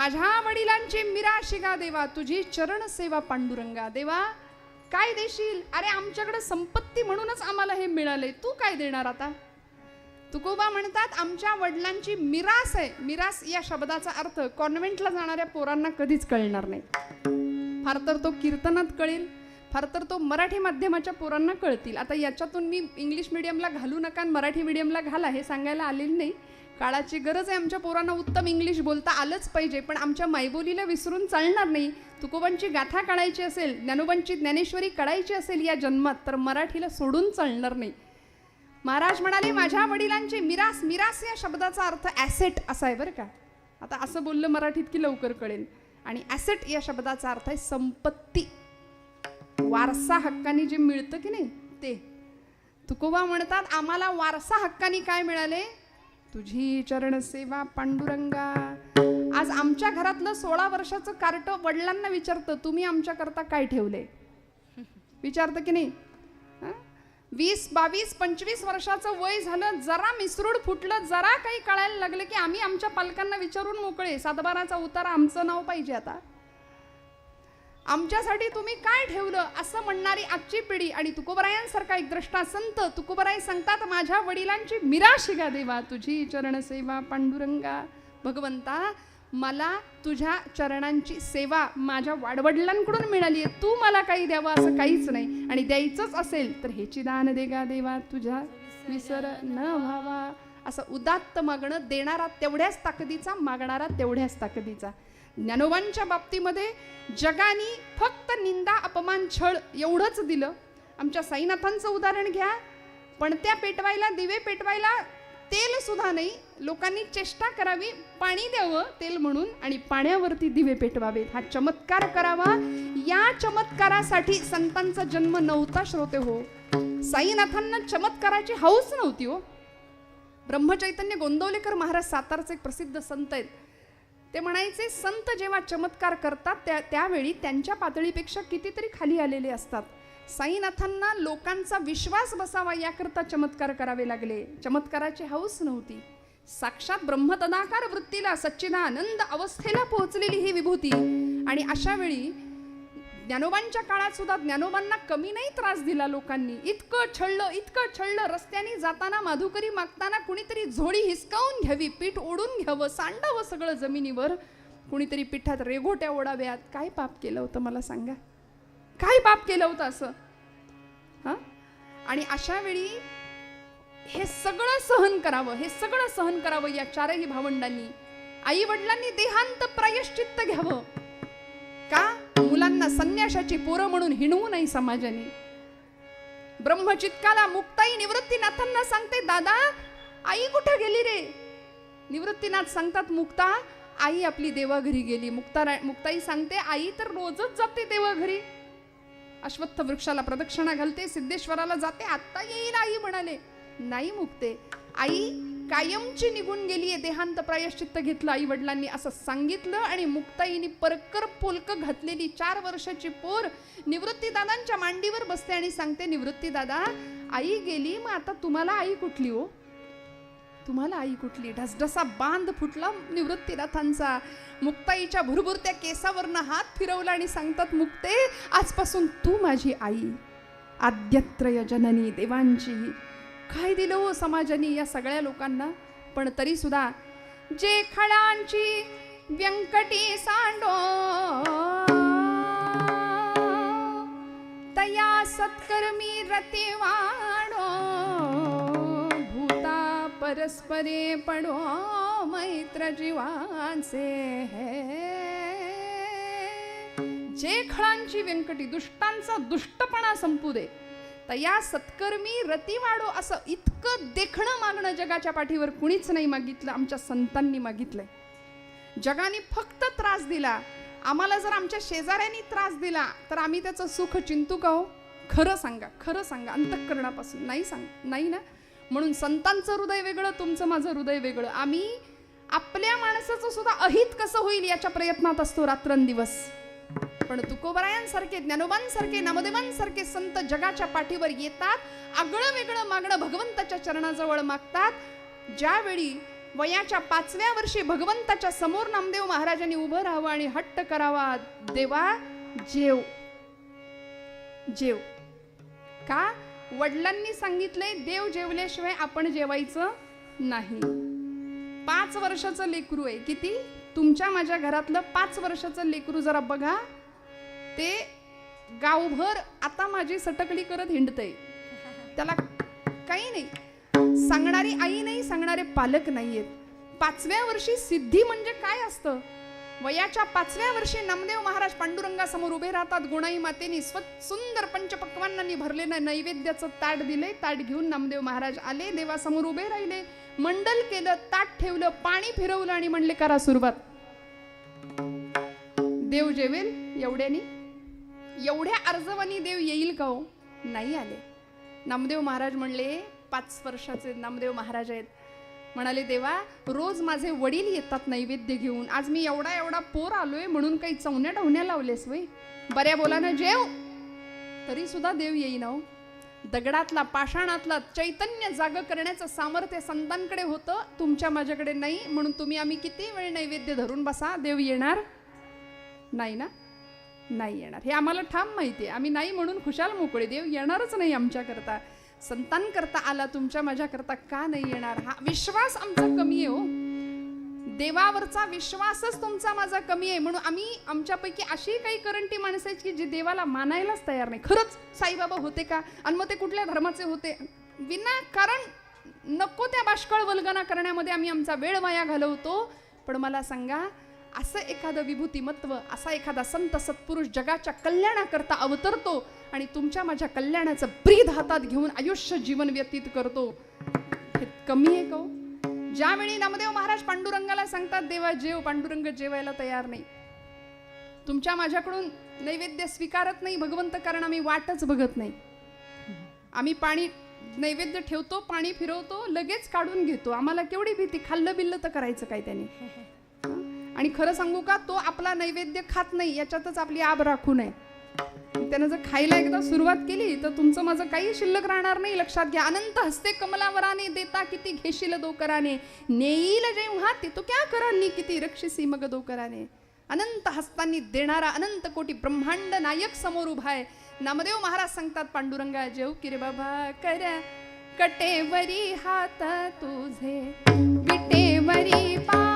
माझ्या वडिलांची मिरा शिगा देवा तुझी चरण सेवा पांडुरंगा देवा. काय देशील? अरे आमच्याकडे संपत्ती म्हणूनच आम्हाला हे मिळाले. तू काय देणार आता? तुकोबा म्हणतात आमच्या वडिलांची मिरास आहे. मिरास या शब्दाचा अर्थ कॉन्व्हेंटला जाणाऱ्या पोरांना कधीच कळणार नाही. फार तर तो कीर्तनात कळेल. फार तर तो मराठी माध्यमाच्या पोरांना कळतील. आता याच्यातून मी इंग्लिश मिडियमला घालू नका आणि मराठी मिडियमला घाला हे सांगायला आलेलं नाही. काळाची गरज आहे. आमच्या पोरांना उत्तम इंग्लिश बोलता आलंच पाहिजे. पण आमच्या मायबोलीला विसरून चालणार नाही. तुकोबांची गाथा काढायची असेल ज्ञानोबांची ज्ञानेश्वरी काढायची असेल या जन्मात तर मराठीला सोडून चालणार नाही. महाराज म्हणाले माझ्या वडिलांची मिरास मिरास या शब्दाचा अर्थ ॲसेट असा आहे बरं का. आता असं बोललं मराठीत की लवकर कळेल. आणि ॲसेट या शब्दाचा अर्थ आहे संपत्ती. वारसा हक्काने जे मिळतं की नाही ते. तुकोबा म्हणतात आम्हाला वारसा हक्काने काय मिळाले? तुझी चरण सेवा पांडुरंगा. आज आमच्या घरातलं सोळा वर्षाचं कार्ट वडिलांना विचारतं तुम्ही आमच्याकरता काय ठेवले? विचारतं की नाही. वीस बावीस पंचवीस वर्षाचं वय झालं जरा मिसरूड फुटलं जरा काही कळायला लागलं की आम्ही आमच्या पालकांना विचारून मोकळे. सातबाराचा उतारा आमचं नाव पाहिजे आता. आमच्यासाठी तुम्ही काय ठेवलं असं म्हणणारी आजची पिढी आणि तुकोबरायांसारखा एक द्रष्टा संत तुकोबराय सांगतात माझ्या वडिलांची मिरा शिगा देवा तुझी चरणसेवा पांडुरंगा. भगवंता मला तुझ्या चरणांची सेवा माझ्या वाडवडिलांकडून मिळाली आहे तू मला काही द्यावं असं काहीच नाही. आणि द्यायचंच असेल तर हेची दान देगा देवा तुझ्या विसर न व्हावा. असं उदात्त मागणं देणारा तेवढ्याच ताकदीचा मागणारा तेवढ्याच ताकदीचा. ज्ञानोबांच्या बाबतीमध्ये जगाने फक्त निंदा अपमान छळ एवढंच दिलं. आमच्या साईनाथांचं उदाहरण घ्या. पण त्या पेटवायला दिवे पेटवायला तेल सुद्धा नाही. लोकांनी चेष्टा करावी पाणी द्यावं तेल म्हणून आणि पाण्यावरती दिवे पेटवावेत. हा चमत्कार करावा. या चमत्कारासाठी संतांचा जन्म नव्हता श्रोते हो. साईनाथांना चमत्काराची हौस नव्हती हो. ब्रह्मचैतन्य गोंदवलेकर महाराज सातारचे एक प्रसिद्ध संत आहेत. ते म्हणायचे संत जेव्हा चमत्कार करतात त्या त्यावेळी त्यांच्या पातळीपेक्षा कितीतरी खाली आलेले असतात. साईनाथांना लोकांचा विश्वास बसावा याकरता चमत्कार करावे लागले. चमत्काराची हौस नव्हती. साक्षात ब्रह्मतदाकार वृत्तीला सच्चिदानंद अवस्थेला पोहोचलेली ही विभूती. आणि अशा वेळी ज्ञानोबांच्या काळात सुद्धा ज्ञानोबांना कमी नाही त्रास दिला लोकांनी. इतकं छळलं इतकं छळलं रस्त्याने जाताना माधुकरी मागताना कुणीतरी झोडी हिसकावून घ्यावी पीठ ओढून घ्यावं सांडावं सगळं जमिनीवर. कुणीतरी पिठात रेघोट्या ओढाव्यात. काय पाप केलं होतं मला सांगा? काय पाप केलं होतं असं? हा? आणि अशा वेळी हे सगळं सहन करावं हे सगळं सहन करावं या चारही भावंडांनी. आई वडिलांनी देहांत प्रायश्चित्त घ्यावं. का? मुलांना संन्याशाची पोरं म्हणून हिणवू नाही समाजाने. ब्रह्मचित्काला मुक्ताई निवृत्तीनाथांना सांगते दादा आई कुठं गेली रे? निवृत्तीनाथ सांगतात मुक्ता आई आपली देवाघरी गेली. मुक्ता मुक्ताई सांगते आई तर रोजच जाते देवाघरी. अश्वत्थ वृक्षाला प्रदक्षिणा घालते सिद्धेश्वराला जाते आत्ता येईल आई म्हणाले. नाही मुक्ते आई कायमची निघून गेली आहे देहांत प्रायश्चित्त घेतलं आई वडिलांनी असं सांगितलं आणि मुक्ताईने परकर पोलक घातलेली चार वर्षाची पोर निवृत्तीदादांच्या मांडीवर बसते आणि सांगते निवृत्तीदादा आई गेली मग आता तुम्हाला आई कुठली हो? तुम्हाला आई कुठली? ढसढसा बांध फुटला निवृत्तीनाथांचा मुक्ताईच्या भुरभुरत्या केसावरनं हात फिरवला आणि सांगतात मुक्ते आजपासून तू माझी आई. आद्यत्रय जननी देवांची. काय दिलं हो समाजाने या सगळ्या लोकांना. पण तरी सुद्धा जे खळांची व्यंकटी सांडो तया सत्कर्मी रती भूता परस्परे पडो मैत्र जीवांचे हे. जे खळांची व्यंकटी दुष्टांचा दुष्टपणा संपू दे. तर या सत्कर्मी रती वाढो असं इतकं देखणं मागणं जगाच्या पाठीवर कुणीच नाही मागितलं आमच्या संतांनी मागितलंय. जगाने फक्त त्रास दिला. आम्हाला जर आमच्या शेजाऱ्यांनी त्रास दिला तर आम्ही त्याचं सुख चिंतू का हो? खरं सांगा खरं सांगा अंतःकरणापासून. नाही सांग नाही ना? म्हणून संतांचं हृदय वेगळं तुमचं माझं हृदय वेगळं. आम्ही आपल्या माणसाचं सुद्धा अहित कसं होईल याच्या प्रयत्नात असतो रात्रंदिवस. पण तुकोबरायांसारखे ज्ञानोबांसारखे नामदेवांसारखे संत जगाच्या पाठीवर येतात आगळं वेगळं मागणं भगवंताच्या चरणाजवळ मागतात. ज्यावेळी वयाच्या पाचव्या वर्षी भगवंताच्या समोर नामदेव महाराजांनी उभं राहावं आणि हट्ट करावा देवा जेव. जेव. का? वडिलांनी सांगितलंय देव जेवल्याशिवाय आपण जेवायचं नाही. पाच वर्षाचं लेकरू आहे. किती? तुमच्या माझ्या घरातलं पाच वर्षाचं लेकरू जरा बघा. ते गावभर आता माझी सटकली करत हिंडतय. त्याला काही नाही. सांगणारी आई नाही सांगणारे पालक नाहीयेत. पाचव्या वर्षी सिद्धी म्हणजे काय असतं? वयाच्या पाचव्या वर्षी नामदेव महाराज पांडुरंगासमोर उभे राहतात. गुणाई मातेनी स्व सुंदर पंचपक्वांनांनी भरलेलं नैवेद्याचं ताट दिले ताट घेऊन नामदेव महाराज आले. देवासमोर उभे राहिले. मंडल केलं ताट ठेवलं पाणी फिरवलं आणि म्हणले करा सुरुवात. देव जेवेल एवढ्यानी. एवढ्या अर्जवानी देव येईल का हो? नाही आले. नामदेव महाराज म्हणले पाच वर्षाचे नामदेव महाराज आहेत. म्हणाले देवा रोज माझे वडील येतात नैवेद्य घेऊन. आज मी एवढा एवढा पोर आलोय म्हणून काही चवण्या ढवण्या लावलेस वय. बऱ्या बोलानं जेव. तरी सुद्धा देव येईना हो. दगडातला पाषाणातला चैतन्य जाग करण्याचं सामर्थ्य संतांकडे होतं तुमच्या माझ्याकडे नाही. म्हणून तुम्ही आम्ही किती वेळ नैवेद्य धरून बसा? देव येणार? नाही ना? नाही येणार. हे आम्हाला ठाम माहिती आहे. आम्ही नाही म्हणून खुशाल मोकळे. देव येणारच नाही आमच्याकरता. संतांकरता आला तुमच्या माझ्याकरता का नाही येणार? हा विश्वास आमचा कमी आहे हो. देवावरचा विश्वासच तुमचा माझा कमी आहे. म्हणून आम्ही आमच्यापैकी अशी काही करंटी माणसं आहेत की जी देवाला मानायलाच तयार नाही. खरंच साईबाबा होते का? आणि मग ते कुठल्या धर्माचे होते? विना कारण नको त्या बाष्कळ वल्गना करण्यामध्ये आम्ही आमचा वेळ वाया घालवतो. पण मला सांगा असं एखादं विभूतिमत्व असा एखादा संत सत्पुरुष जगाच्या कल्याणाकरता अवतरतो आणि तुमच्या माझ्या कल्याणाचं ब्रीद हातात घेऊन आयुष्य जीवन व्यतीत करतो. हे कमी आहे का हो? ज्यावेळी नामदेव महाराज पांडुरंगाला सांगतात देवा जेव पांडुरंग जेवायला तयार नाही. तुमच्या माझ्याकडून नैवेद्य स्वीकारत नाही भगवंत कारण आम्ही वाटच बघत नाही. आम्ही पाणी नैवेद्य ठेवतो पाणी फिरवतो लगेच काढून घेतो. आम्हाला केवढी भीती खाल्लं बिल्लं तर करायचं काय त्याने? आणि खरं सांगू का तो आपला नैवेद्य खात नाही याच्यातच आपली आब राखू नये. त्यानं जर खायला एकदा सुरुवात केली तर तुमचं माझं काही शिल्लक राहणार नाही. लक्षात घ्या अनंत हस्ते कमलावराने देता किती घेशील दोकराने. नेईल जेव्हा ते तो क्या करांनी किती रक्षसी मग दोकराने. अनंत हस्तांनी देणारा अनंत कोटी ब्रह्मांड नायक समोर उभा आहे. नामदेव महाराज सांगतात पांडुरंगा जेव किरे बाबा कर कटेवरी हात तुझे विटेवरी पा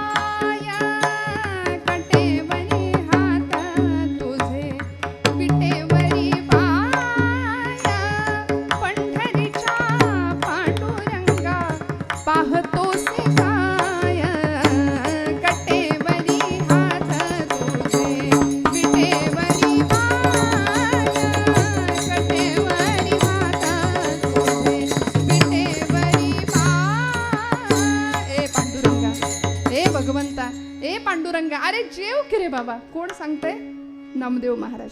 पांडुरंगा. अरे जेव किरे रे बाबा. कोण सांगते नामदेव महाराज.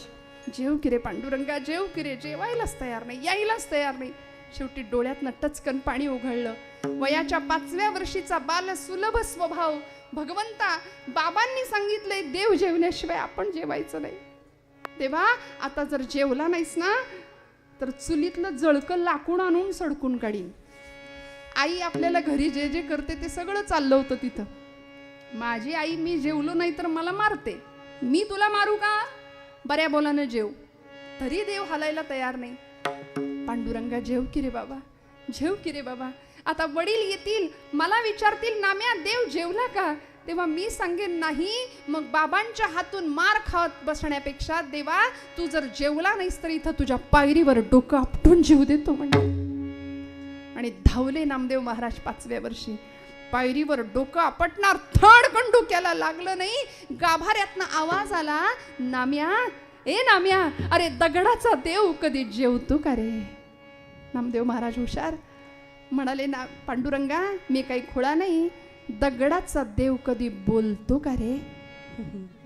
जेव किरे पांडुरंगा जेव किरे. जेवायलाच तयार नाही यायलाच तयार नाही. शेवटी डोळ्यातनं टचकन पाणी उघडलं. वयाच्या पाचव्या वर्षीचा बाल सुलभ स्वभाव. भगवंता बाबांनी सांगितलंय देव जेवण्याशिवाय आपण जेवायचं नाही. तेव्हा आता जर जेवला नाहीस ना तर चुलीतलं जळकं लाकूड आणून सडकून काढीन. आई आपल्याला घरी जे जे करते ते सगळं चाललं होतं तिथं. माझी आई मी जेवलो नाही तर मला मारते. मी तुला मारू का? बऱ्या बोलानं जेव. तरी देव हालायला तयार नाही. पांडुरंगा जेव की रे बाबा. जेव की रे बाबा. आता वडील येतील मला विचारतील नाम्या देव जेवला का? तेव्हा मी सांगेन नाही मग बाबांच्या हातून मार खात बसण्यापेक्षा देवा तू जर जेवला नाहीस तर इथं तुझ्या पायरीवर डोकं आपटून जीव देतो म्हणजे आणि धावले नामदेव महाराज पाचव्या वर्षी. पायरीवर डोकं आपटणार थडकन डोक्याला लागलं नाही. गाभाऱ्यातनं आवाज आला नाम्या ए नाम्या अरे दगडाचा देव कधी जेवतो का रे? नामदेव महाराज हुशार. म्हणाले ना पांडुरंगा मी काही खोळा नाही. दगडाचा देव कधी बोलतो का रे?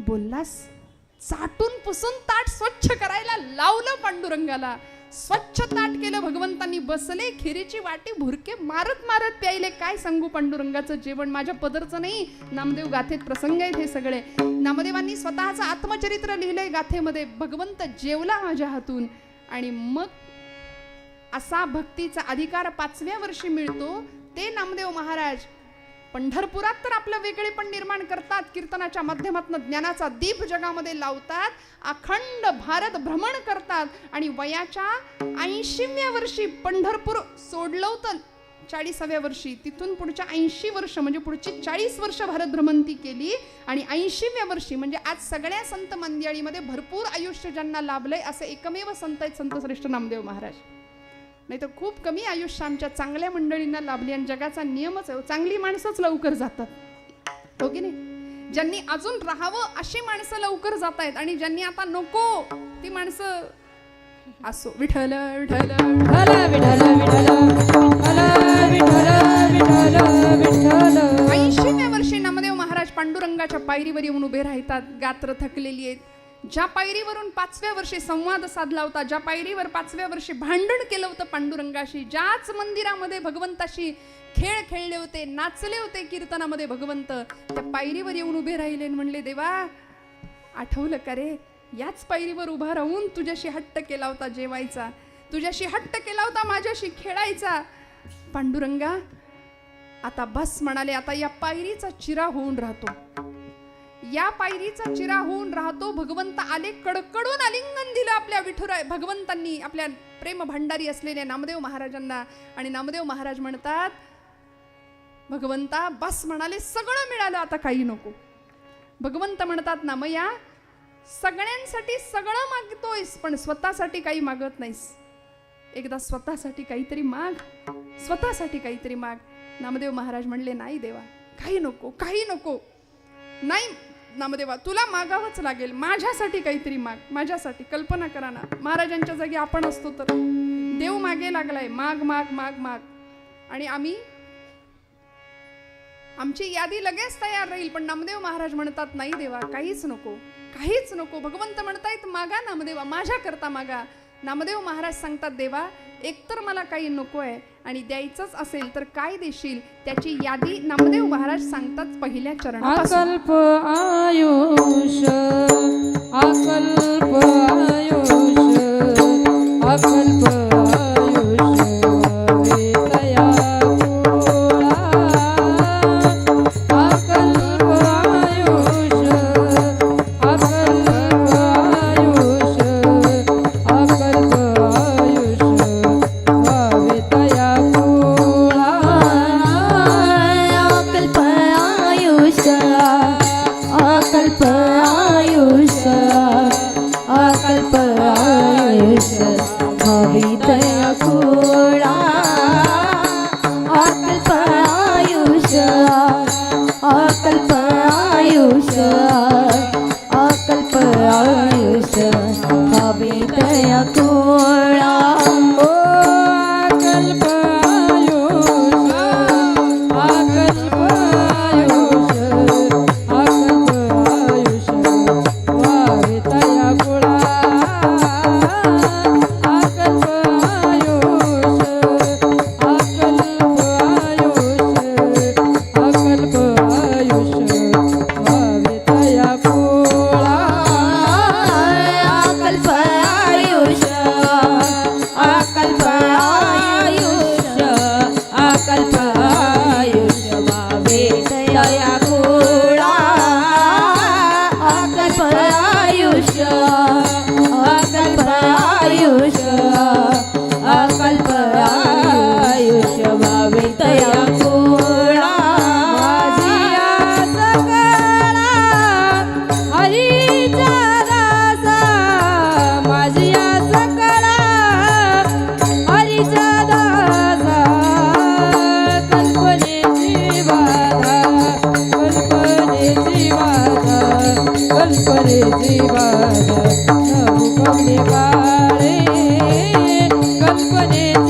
बोललास? चाटून पुसून ताट स्वच्छ करायला लावलं पांडुरंगाला. स्वच्छ ताट केलं भगवंतांनी बसले खिरीची वाटी भुरके मारत मारत प्यायले. काय सांगू पांडुरंगाचं जेवण? माझ्या पदरचं नाही. नामदेव गाथेत प्रसंग आहेत हे सगळे. नामदेवांनी स्वतःचं आत्मचरित्र लिहिलंय गाथेमध्ये. भगवंत जेवला माझ्या हातून. आणि मग असा भक्तीचा अधिकार पाचव्या वर्षी मिळतो. ते नामदेव महाराज पंढरपुरात तर आपलं वेगळेपण निर्माण करतात. कीर्तनाच्या माध्यमातून ज्ञानाचा दीप जगामध्ये लावतात. अखंड भारत भ्रमण करतात. आणि वयाच्या ऐंशीव्या वर्षी पंढरपूर सोडलं होतं. चाळीसाव्या वर्षी. तिथून पुढच्या ऐंशी वर्ष म्हणजे पुढची चाळीस वर्ष भारत भ्रमंती केली. आणि ऐंशीव्या वर्षी म्हणजे आज सगळ्या संत मंदियाळीमध्ये भरपूर आयुष्य ज्यांना लाभलंय असे एकमेव संत आहेत संत श्रेष्ठ नामदेव महाराज. नाही तर खूप कमी आयुष्य आमच्या चांगल्या मंडळींना लाभली आणि जगाचा नियमच आहे. चांगली माणसंच लवकर जातात. हो की नाही? ज्यांनी अजून राहावं अशी माणसं लवकर जात आहेत आणि ज्यांनी आता नको ती माणसं असो. विठल विठल विठल विठल विठल ऐंशीव्या वर्षी नामदेव महाराज पांडुरंगाच्या पायरीवर येऊन उभे राहतात. गात्र थकलेली आहेत. ज्या पायरीवरून पाचव्या वर्षी संवाद साधला होता ज्या पायरीवर पाचव्या वर्षी भांडण केलं होतं पांडुरंगाशी ज्याच मंदिरामध्ये भगवंताशी खेळ खेळले होते नाचले होते कीर्तनामध्ये भगवंत त्या पायरीवर येऊन उभे राहिले म्हणले देवा आठवलं का रे? याच पायरीवर उभा राहून तुझ्याशी हट्ट केला होता जेवायचा तुझ्याशी हट्ट केला होता माझ्याशी खेळायचा. पांडुरंगा आता बस म्हणाले आता या पायरीचा चिरा होऊन राहतो. या पायरीचा चिरा होऊन राहतो. भगवंत आले कडकडून आलिंगन दिलं आपल्या विठुराय भगवंतांनी. आपल्या प्रेम भंडारी असलेल्या नामदेव महाराजांना. आणि नामदेव महाराज म्हणतात भगवंता बस म्हणाले सगळं मिळालं आता काही नको. भगवंत म्हणतात नामया सगळ्यांसाठी सगळं मागतोयस पण स्वतःसाठी काही मागत नाहीस. एकदा स्वतःसाठी काहीतरी माग स्वतःसाठी काहीतरी माग. नामदेव महाराज म्हणले नाही देवा काही नको काही नको. नाही नामदेवा तुला मागावंच लागेल. माझ्यासाठी काहीतरी माग. माझ्यासाठी. कल्पना करा ना. महाराजांच्या जागी आपण असतो तर. देव मागे लागलाय. माग माग माग माग. आणि आम्ही आमची यादी लगेच तयार राहील. पण नामदेव महाराज म्हणतात नाही देवा काहीच नको. काहीच नको. भगवंत म्हणतायत मागा नामदेवा. माझ्या करता मागा. नामदेव महाराज सांगतात देवा एकतर मला काही नको आहे आणि द्यायचंच असेल तर काय देशील त्याची यादी नामदेव महाराज सांगतात पहिल्या चरणात अकल्प आयुष अकल्प आयुष अकल्प Bonito.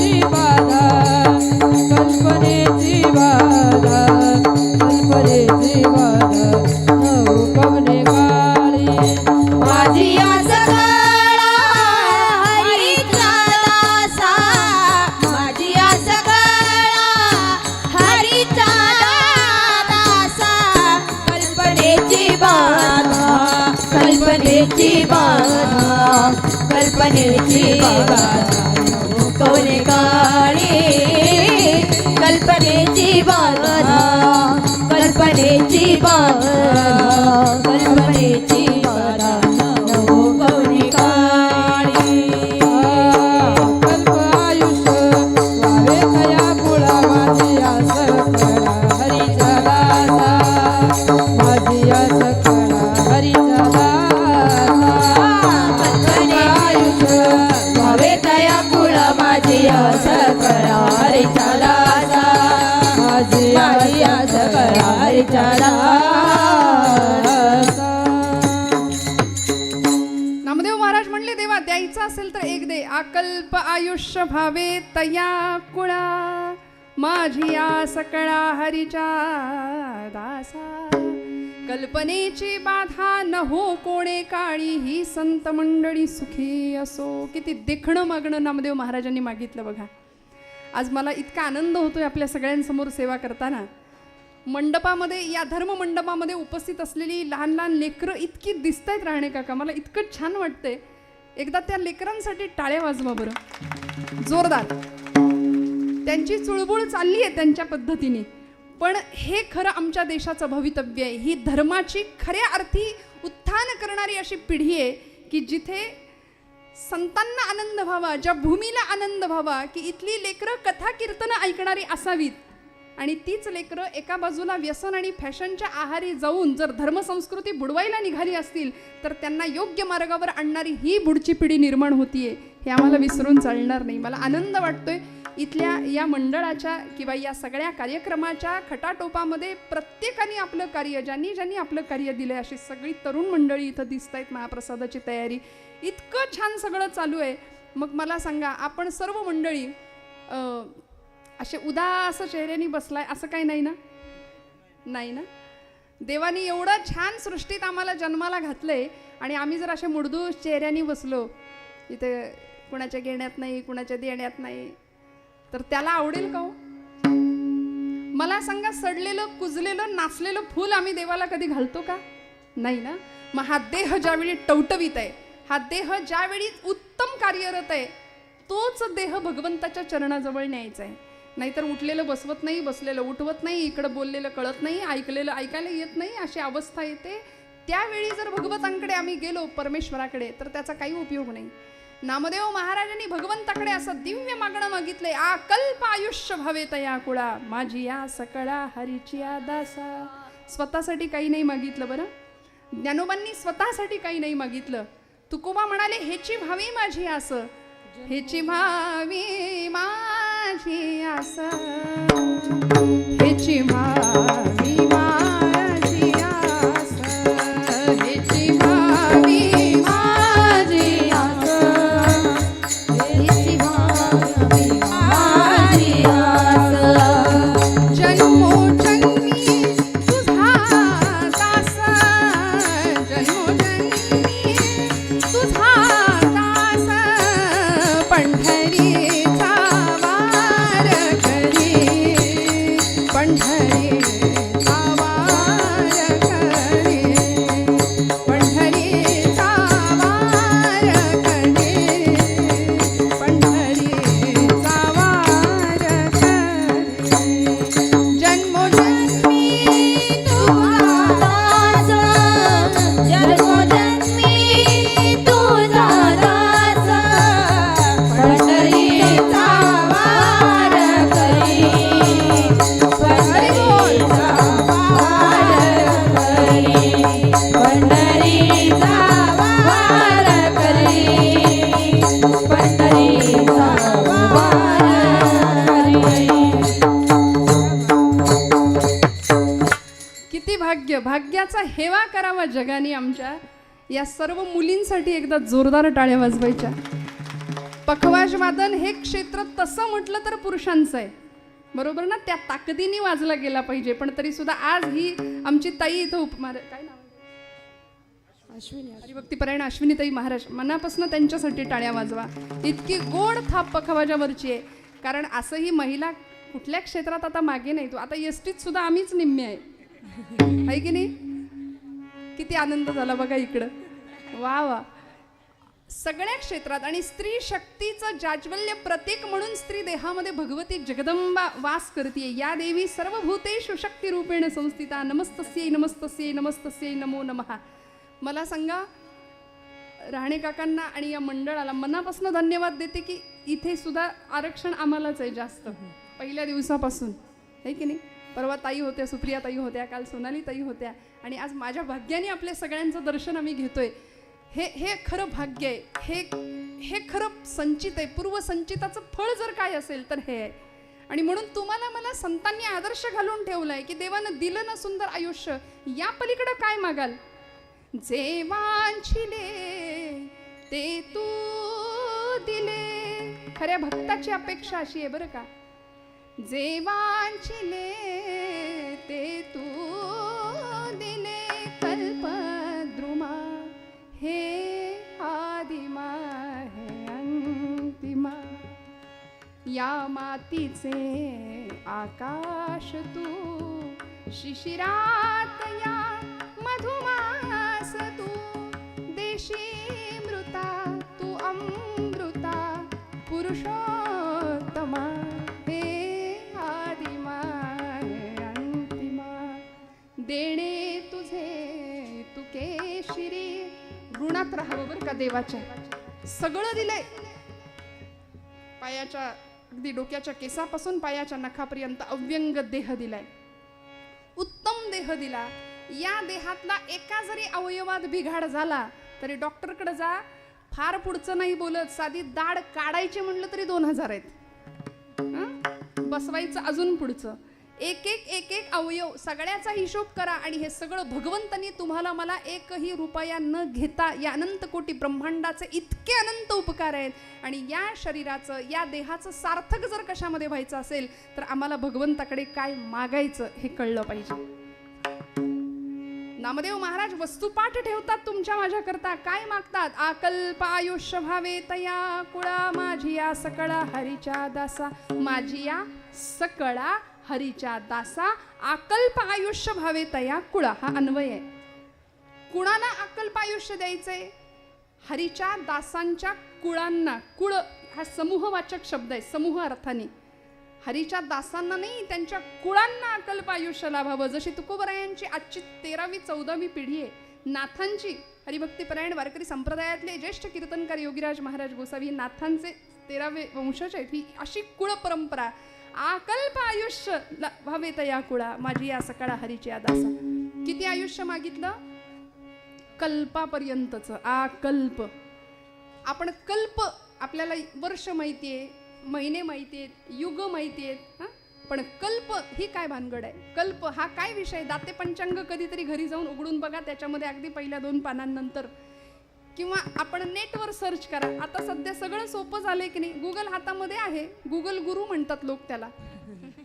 नामदेव महाराज म्हणले देवा द्यायचं असेल तर एक दे. अकल्प आयुष्य भावे तया कुळा. माझी या सकळा हरीच्या दासा. कल्पनेची बाधा न हो कोणे काळी ही संत मंडळी सुखी असो. किती देखणं मागणं नामदेव महाराजांनी मागितलं बघा. आज मला इतका आनंद होतोय आपल्या सगळ्यांसमोर सेवा करताना. मंडपामध्ये या धर्म मंडपामध्ये उपस्थित असलेली लहान लहान लेकरं इतकी दिसत आहेत राहणे काका. मला इतकं छान वाटतंय. एकदा त्या लेकरांसाठी टाळ्या वाजवा बरं. जोरदार. त्यांची चुळबुळ चालली आहे त्यांच्या पद्धतीने. पण हे खरं आमच्या देशाचं भवितव्य आहे. ही धर्माची खऱ्या अर्थी उत्थान करणारी अशी पिढी आहे की जिथे संतांना आनंद व्हावा ज्या भूमीला आनंद व्हावा की इथली लेकरं कथा कीर्तनं ऐकणारी असावीत. आणि तीच लेकरं एका बाजूला व्यसन आणि फॅशनच्या आहारी जाऊन जर धर्मसंस्कृती बुडवायला निघाली असतील तर त्यांना योग्य मार्गावर आणणारी ही पुढची पिढी निर्माण होतीये हे आम्हाला विसरून चालणार नाही. मला आनंद वाटतोय इथल्या या मंडळाच्या किंवा या सगळ्या कार्यक्रमाच्या खटाटोपामध्ये प्रत्येकाने आपलं कार्य ज्यांनी ज्यांनी आपलं कार्य दिलं आहे अशी सगळी तरुण मंडळी इथं दिसत आहेत महाप्रसादाची तयारी. इतकं छान सगळं चालू आहे. मग मला सांगा आपण सर्व मंडळी असे उदास चेहऱ्याने बसलाय असं काही नाही ना? नाही ना? देवानी एवढं छान सृष्टीत आम्हाला जन्माला घातलंय आणि आम्ही जर अशा मुडदूस चेहऱ्याने बसलो इथे कुणाच्या घेण्यात नाही कुणाच्या देण्यात नाही तर त्याला आवडेल का हो? मला सांगा सडलेलं कुजलेलं नाचलेलं फूल आम्ही देवाला कधी घालतो का? नाही ना? मग हा देह ज्यावेळी टवटवीत आहे हा देह ज्यावेळी उत्तम कार्यरत आहे तोच देह भगवंताच्या चरणाजवळ न्यायचा आहे. नाहीतर उठलेलं बसवत नाही बसलेलं उठवत नाही इकडं बोललेलं कळत नाही ऐकलेलं ऐकायला येत नाही अशी अवस्था येते. त्यावेळी जर भगवतांकडे आम्ही गेलो परमेश्वराकडे तर त्याचा काही उपयोग नाही. नामदेव महाराजांनी भगवंताकडे असं दिव्य मागणं मागितलंय. आकल्प आयुष्य भावे तया कुळा. माझी या सकळा हरीची या दासा. स्वतःसाठी काही नाही मागितलं बरं. ज्ञानोबांनी स्वतःसाठी काही नाही मागितलं. तुकोबा म्हणाले हेची भावी माझी आस. हेची भावी माझी आस. हेची भावी या सर्व मुलींसाठी एकदा जोरदार टाळ्या वाजवायच्या. पखवाज वादन हे क्षेत्र तसं म्हटलं तर पुरुषांचं आहे. बरोबर ना? त्या ताकदीने वाजला गेला पाहिजे पण तरी सुद्धा आज ही आमची ताई इथं उप मार काय नाव? अश्विनी हरिभक्तीपरायण अश्विनीताई महाराज मनापासून त्यांच्यासाठी टाळ्या वाजवा. इतकी गोड थाप पखवाजावरची आहे. कारण असंही महिला कुठल्या क्षेत्रात आता मागे नाही तो आता एस टीत सुद्धा आम्हीच निम्मे आहे. आहे की नाही? किती आनंद झाला बघा इकडं. वा वा. सगळ्या क्षेत्रात आणि स्त्री शक्तीचं जाज्वल्य प्रतीक म्हणून स्त्री देहामध्ये भगवती जगदंबा वास करते या देवी सर्व भूतेषु शक्ती रूपेण संस्थिता. नमस्तस्यै नमस्तस्यै नमस्तस्यै नमो नमः. मला सांगा राहणे काकांना आणि या मंडळाला मनापासून धन्यवाद देते की इथे सुद्धा आरक्षण आम्हालाच आहे जास्त. पहिल्या दिवसापासून. आहे की नाही? परवा ताई होत्या सुप्रिया ताई होत्या काल सोनाली ताई होत्या. आणि आज माझ्या भाग्याने आपल्या सगळ्यांचं दर्शन आम्ही घेतोय. हे हे खरं भाग्य आहे. हे हे खरं संचित आहे. पूर्वसंचिताचं फळ जर काय असेल तर हे आहे. आणि म्हणून तुम्हाला मला संतांनी आदर्श घालून ठेवलाय की देवानं दिलं ना सुंदर आयुष्य या पलीकडं काय मागाल? जे वांछिले ते तू दिले. खऱ्या भक्ताची अपेक्षा अशी आहे बरं का? जे वांछिले ते तू या मातीचे आकाश तू शिशिरात या मधुमास तू. देशी मृता तू अमृता पुरुषोत्तमा हे आदिमा हे अंतिमा. देणे तुझे तू केशिरी ऋणात राहावं बरं का देवाच्या. सगळं दिलंय. पायाच्या अगदी डोक्याच्या केसापासून पायाच्या नखापर्यंत अव्यंग देह दिलाय. उत्तम देह दिला. या देहातला एका जरी अवयवात बिघाड झाला तरी डॉक्टरकडे जा. फार पुढचं नाही बोलत. साधी दाढ काढायची म्हणलं तरी दोन हजार आहेत. बसवायचं अजून पुढचं. एक एक एक एक अवयव सगळ्याचा हिशोब करा आणि हे सगळं भगवंतांनी तुम्हाला मला एकही रुपया न घेता या अनंत कोटी ब्रह्मांडाचे इतके अनंत उपकार आहेत. आणि या शरीराचं या देहाचं सार्थक जर कशामध्ये व्हायचं असेल तर आम्हाला भगवंताकडे काय मागायचं हे कळलं पाहिजे. नामदेव महाराज वस्तुपाठ ठेवतात तुमच्या माझ्याकरता. काय मागतात? आकल्प आयुष्य भावे तया कुळा माझी या सकळा हरीच्या दासा. माझी या सकळा हरीच्या दासा आकल्प आयुष्य भावे तया कुळा हा अन्वय. आहे कुणाला अकल्प आयुष्य द्यायचंय? हरीच्या दासांच्या कुळांना कुळ हा समूहवाचक शब्द आहे समूह अर्थाने. हरीच्या दासांना नाही त्यांच्या कुळांना अकल्प आयुष्य लाभावं. जशी तुकोबरायांची आजची तेरावी चौदावी पिढी आहे नाथांची हरिभक्तीपरायण वारकरी संप्रदायातले ज्येष्ठ कीर्तनकार योगीराज महाराज गोसावी नाथांचे तेरावे वंशज आहेत. ही अशी कुळ परंपरा आकल्प आयुष्य. ला- भावे तया कुळा. माझी या सकाळ हरीची या दासा किती आयुष्य मागितलं? कल्पापर्यंतच. आकल्प. आपण कल्प आपल्याला वर्ष माहिती आहे महिने माहिती आहेत युग माहिती आहेत हां? पण कल्प ही काय भानगड आहे? कल्प हा काय विषय? दाते पंचांग कधीतरी घरी जाऊन उघडून बघा त्याच्यामध्ये अगदी पहिल्या दोन पानांनंतर. किंवा आपण नेटवर सर्च करा. आता सध्या सगळं सोपं झालंय की नाही? गुगल हातामध्ये आहे. गुगल गुरु म्हणतात लोक त्याला.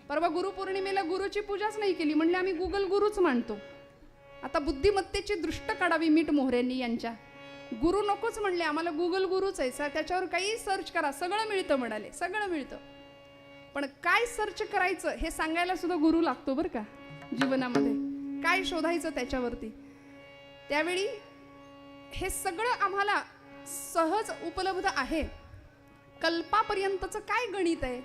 परवा गुरुपौर्णिमेला गुरुची पूजाच नाही केली. म्हणले आम्ही गुगल गुरुच मानतो. आता बुद्धिमत्तेची दृष्ट काढावी मीठ मोहऱ्यांनी यांच्या. गुरु नकोच म्हणले. आम्हाला गुगल गुरुच आहे. सर त्याच्यावर काही सर्च करा. सगळं मिळतं म्हणाले. सगळं मिळतं. पण काय सर्च करायचं हे सांगायला सुद्धा गुरु लागतो बरं का? जीवनामध्ये. काय शोधायचं त्याच्यावरती? त्यावेळी हे सगळं आम्हाला सहज उपलब्ध आहे. कल्पापर्यंतचं काय गणित आहे?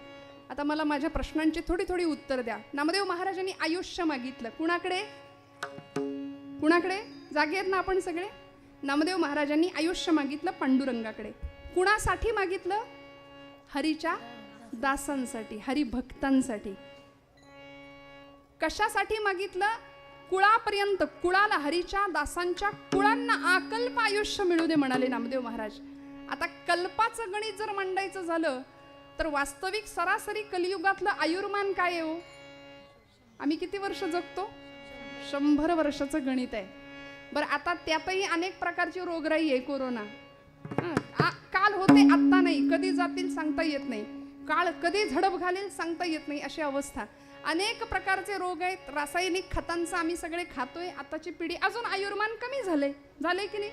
आता मला माझ्या प्रश्नांची थोडी थोडी उत्तर द्या. नामदेव महाराजांनी आयुष्य मागितलं. कुणाकडे? कुणाकडे? जागे आहेत ना आपण सगळे? नामदेव महाराजांनी आयुष्य मागितलं पांडुरंगाकडे. कुणासाठी मागितलं? हरीच्या दासांसाठी हरिभक्तांसाठी. कशासाठी मागितलं? कुळापर्यंत कुळाला हरीच्या दासांच्या कुळांना आकल्प आयुष्य मिळू दे म्हणाले नामदेव महाराज. आता कल्पाचं गणित जर मांडायचं झालं तर वास्तविक सरासरी कलियुगातलं आयुर्मान काय आहे हो? आम्ही किती वर्ष जगतो? शंभर वर्षाचं गणित आहे. बरं आता त्यातही अनेक प्रकारची रोगराई आहे कोरोना. काल होते आत्ता नाही. कधी जातील सांगता येत नाही. काळ कधी झडप घालेल सांगता येत नाही अशी अवस्था. अनेक प्रकारचे रोग आहेत. रासायनिक खतांचं आम्ही सगळे खातोय. आताची पिढी अजून आयुर्मान कमी झाले झाले की नाही?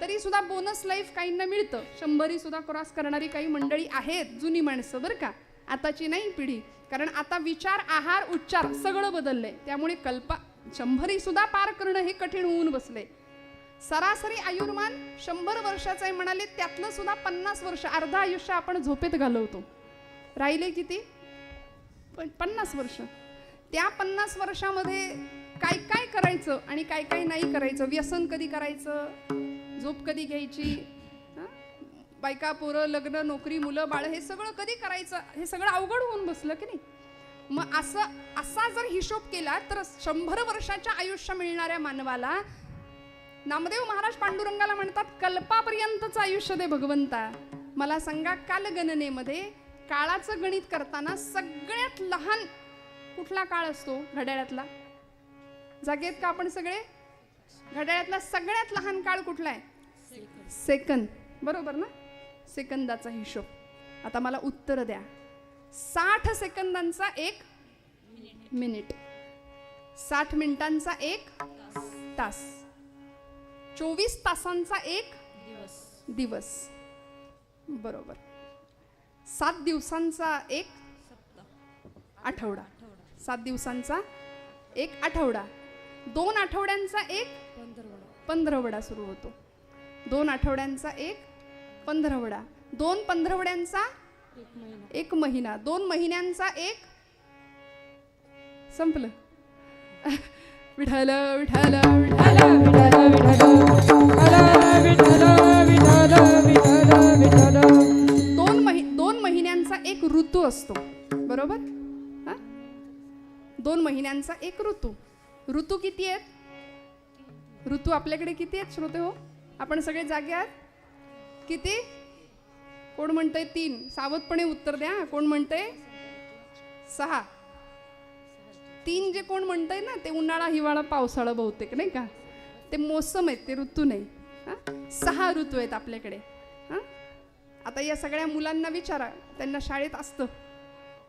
तरी सुद्धा बोनस लाईफ काहींना मिळतं. शंभरी सुद्धा क्रॉस करणारी काही मंडळी आहेत जुनी माणसं बरं का? आताची नाही पिढी. कारण आता विचार आहार उच्चार सगळं बदललंय. त्यामुळे कल्पा शंभरी सुद्धा पार करणं हे कठीण होऊन बसले सरासरी आयुर्मान शंभर वर्षाचं आहे म्हणाले त्यातलं सुद्धा पन्नास वर्ष अर्धा आयुष्य आपण झोपेत घालवतो. राहिले किती? पण पन्नास वर्ष. त्या पन्नास वर्षामध्ये काय काय करायचं आणि काय काय नाही करायचं? व्यसन कधी करायचं? झोप कधी घ्यायची? बायका पोरं लग्न नोकरी मुलं बाळ हे सगळं कधी करायचं? हे सगळं अवघड होऊन बसलं की नाही? मग असं असा जर हिशोब केला तर शंभर वर्षाच्या आयुष्य मिळणाऱ्या मानवाला नामदेव महाराज पांडुरंगाला म्हणतात कल्पापर्यंतचं आयुष्य दे भगवंता. मला सांगा कालगणनेमध्ये काळाचं गणित करताना सगळ्यात लहान कुठला काळ असतो घड्याळातला? जागेत का आपण सगळे? घड्याळातला सगळ्यात लहान काळ कुठला आहे? सेकंद. बरोबर ना? सेकंदाचा हिशोब. आता मला उत्तर द्या. साठ सेकंदांचा एक मिनिट. साठ मिनिटांचा एक तास. चोवीस तासांचा एक दिवस. बरोबर. सात दिवसांचा एक आठवडा. सात दिवसांचा एक आठवडा. दोन आठवड्यांचा एक पंधरवडा सुरू होतो. दोन आठवड्यांचा एक पंधरवडा. दोन पंधरवड्यांचा एक महिना. दोन महिन्यांचा एक संपलं. विठाल विठाल विठाल विठाल विठाल ऋतू असतो. बरोबर? हा? दोन महिन्यांचा एक ऋतू. ऋतू किती आहेत? ऋतू आपल्याकडे किती आहेत श्रोते हो? आपण सगळे जागे आहात? किती? कोण म्हणतंय तीन? सावधपणे उत्तर द्या. कोण म्हणतंय? सहा. तीन जे कोण म्हणतंय ना ते उन्हाळा हिवाळा पावसाळा बहुतेक नाही का? ते मोसम आहेत ते ऋतू नाही. हा? सहा ऋतू आहेत आपल्याकडे. आता या सगळ्या मुलांना विचारा त्यांना शाळेत असतं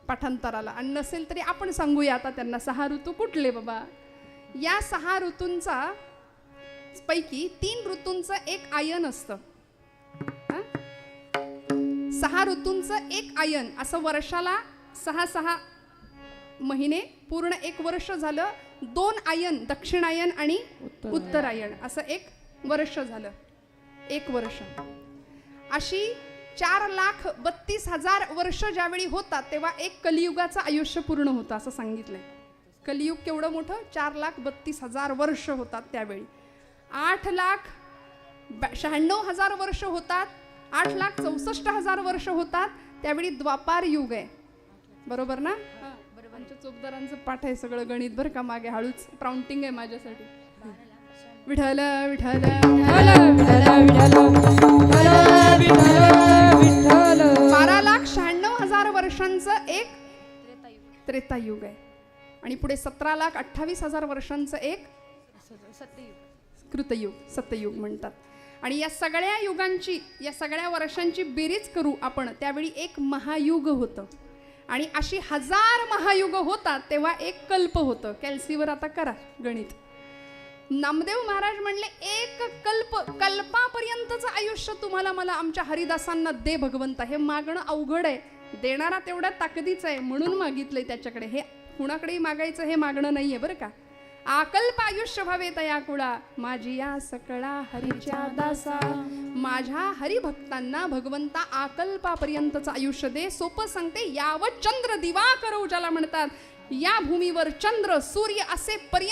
पाठांतराला. आणि नसेल तरी आपण सांगूया आता त्यांना सहा ऋतू कुठले बाबा? या सहा ऋतूंचा पैकी तीन ऋतूंचं एक आयन असतं. सहा ऋतूंचं एक आयन असं वर्षाला सहा सहा महिने पूर्ण एक वर्ष झालं दोन आयन दक्षिणायन आणि उत्तरायण. असं एक वर्ष झालं. एक वर्ष. अशी चार लाख बत्तीस हजार वर्ष ज्यावेळी होतात तेव्हा एक कलियुगाचं आयुष्य पूर्ण होतं असं सांगितलंय कलियुग केवढं मोठं चार लाख बत्तीस हजार वर्ष होतात त्यावेळी आठ लाख शहाण्णव हजार वर्ष होतात आठ लाख चौसष्ट हजार वर्ष होतात त्यावेळी द्वापार युग आहे बरोबर ना आमच्या चोपदारांचं पाठ आहे सगळं गणित बरं का मागे हळूच प्राउंटिंग आहे माझ्यासाठी विठ्ठल विठ्ठल विठ्ठल विठ्ठल वर्षांचं एक त्रेतायुग आहे. आणि पुढे सतरा लाख अठ्ठावीस हजार वर्षांचं एक कृतयुग सत्ययुग म्हणतात. आणि या सगळ्या युगांची या सगळ्या वर्षांची बेरीज करू आपण त्यावेळी एक महायुग होतं. आणि अशी हजार महायुग होतात तेव्हा एक कल्प होतं. कॅल्सीवर आता करा गणित. नामदेव महाराज म्हणले एक कल्प कल्पापर्यंतचं आयुष्य तुम्हाला मला आमच्या हरिदासांना दे भगवंता. हे मागणं अवघड आहे. देणारा तेवढा ताकदीच आहे म्हणून मागितलंय त्याच्याकडे. हे कुणाकडेही मागायचं हे मागणं नाहीये बरं का? आकल्प आयुष्य भावे तया कुळा. माझी या सकळा हरीच्या दासा. माझ्या हरिभक्तांना भगवंता आकल्पापर्यंतचं आयुष्य दे. सोपं सांगते यावत चंद्र दिवा करू ज्याला म्हणतात. या भूमीवर चंद्र सूर्य असे पर्यंत